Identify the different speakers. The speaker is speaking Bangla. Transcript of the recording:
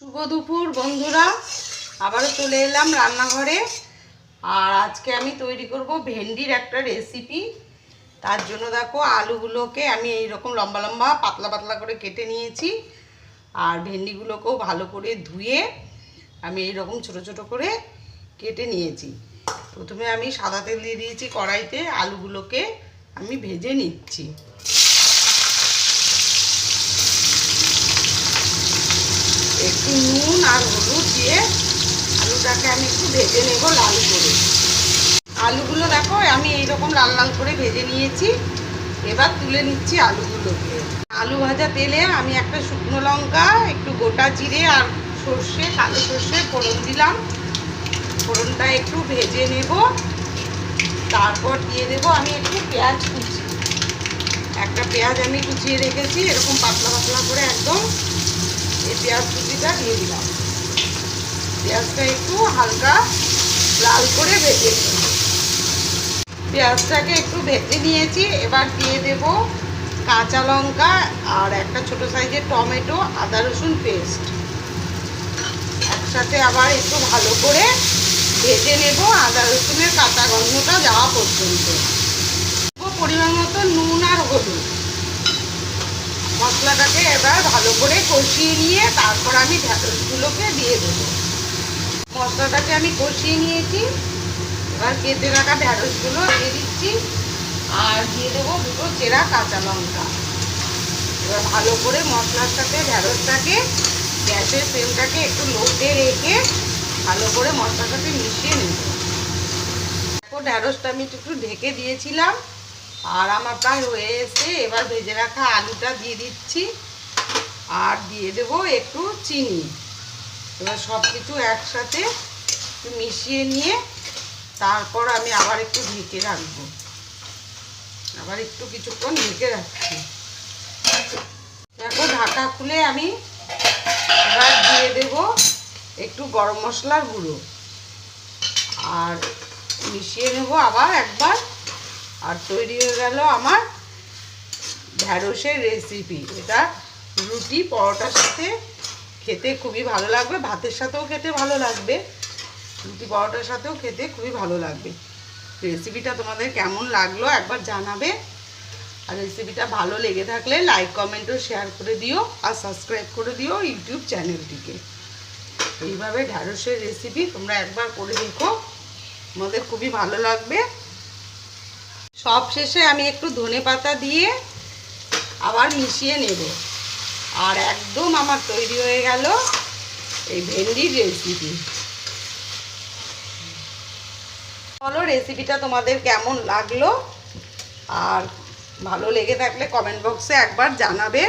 Speaker 1: শুভ দুপুর, বন্ধুরা। আবারও চলে এলাম রান্নাঘরে। আর আজকে আমি তৈরি করব ভেন্ডির একটা রেসিপি তার জন্য দেখো, আলুগুলোকে আমি এই রকম লম্বা লম্বা, পাতলা পাতলা করে কেটে নিয়েছি। আর ভেন্ডিগুলোকেও ভালো করে ধুয়ে আমি এই রকম ছোট ছোট করে কেটে নিয়েছি। প্রথমে আমি সাদা তেল দিয়ে দিয়েছি কড়াইতে। আলুগুলোকে আমি ভেজে নিচ্ছি। একটু নুন আর হলুদ দিয়ে আলুটাকে আমি একটু ভেজে নেব লাল করে। আলুগুলো দেখো, আমি এইরকম লাল লাল করে ভেজে নিয়েছি। এবার তুলে নিচ্ছি আলুগুলোকে। আলু ভাজা তেলে আমি একটা শুকনো লঙ্কা, একটু গোটা জিরে আর সর্ষে, কালো সর্ষে ফোড়ন দিলাম। ফোড়নটা একটু ভেজে নেব। তারপর দিয়ে দেব আমি একটু পেঁয়াজ কুচি। একটা পেঁয়াজ আমি কুচিয়ে রেখেছি, এরকম পাতলা পাতলা করে একদম। এই পেঁয়াজ কুচিটা দিয়ে দিলাম। পেঁয়াজটা একটু হালকা লাল করে ভেজে পেঁয়াজটাকে একটু ভেজে নিয়েছি, এবার দিয়ে দেব কাঁচা লঙ্কা আর একটা ছোট সাইজের টমেটো, আদা রসুন পেস্ট। একসাথে আবার একটু ভালো করে ভেজে নেব আদা রসুনের কাঁচা গন্ধটা যাওয়া পর্যন্ত। পরিমাণ মতো নুন আর হলুদ। মশলাটাকে এবার ভালো করে কষিয়ে নিয়ে তারপর আমি ঢ্যাঁড়সগুলোকে দিয়ে দেবো। মশলাটাকে আমি কষিয়ে নিয়েছি। এবার কেটে রাখা ঢ্যাঁড়সগুলো দিয়ে দিচ্ছি। আর দিয়ে দেবো দুটো চেরা কাঁচা লঙ্কা। এবার ভালো করে মশলার সাথে ঢ্যাঁড়সটাকে গ্যাসের ফ্লেমটাকে একটু লোতে রেখে ভালো করে মশলাটাকে মিশিয়ে নেব। ঢ্যাঁড়সটা আমি একটু ঢেকে দিয়েছিলাম। আর আমার প্রায় হয়ে এসে এবার ভেজে রাখা আলুটা দিয়ে দিচ্ছি। আর দিয়ে দেব একটু চিনি। এবার সব কিছু একসাথে মিশিয়ে নিয়ে তারপর আমি আবার একটু ঢেকে রাখব। আবার একটু কিছুক্ষণ ঢেকে রাখছি। দেখো, ঢাকা খুলে আমি এবার দিয়ে দেব একটু গরম মশলার গুঁড়ো। আর মিশিয়ে নেব আবার একবার আর তৈরি হয়ে গেল আমার ঢ্যাঁড়সের রেসিপি এটা রুটি, পরোটার সাথে খেতে খুবই ভালো লাগবে। ভাতের সাথেও খেতে ভালো লাগবে। রুটি, পরোটার সাথেও খেতে খুবই ভালো লাগবে। রেসিপিটা তোমাদের কেমন লাগল একবার জানাবে। আর রেসিপিটা ভালো লেগে থাকলে লাইক কমেন্ট ও শেয়ার করে দিও আর সাবস্ক্রাইব করে দিও ইউটিউব চ্যানেলটিকে। এইভাবে ঢ্যাঁড়সের রেসিপি তোমরা একবার করে দেখো। তোমাদের খুবই ভালো লাগবে। সব শেষে আমি একটু ধনে পাতা দিয়ে আবার মিশিয়ে নেব। আর একদম আমার তৈরি হয়ে গেল এই ভেন্ডির রেসিপি চলো রেসিপিটা তোমাদের কেমন লাগল? আর ভালো লেগে থাকলে কমেন্ট বক্সে একবার জানাবে।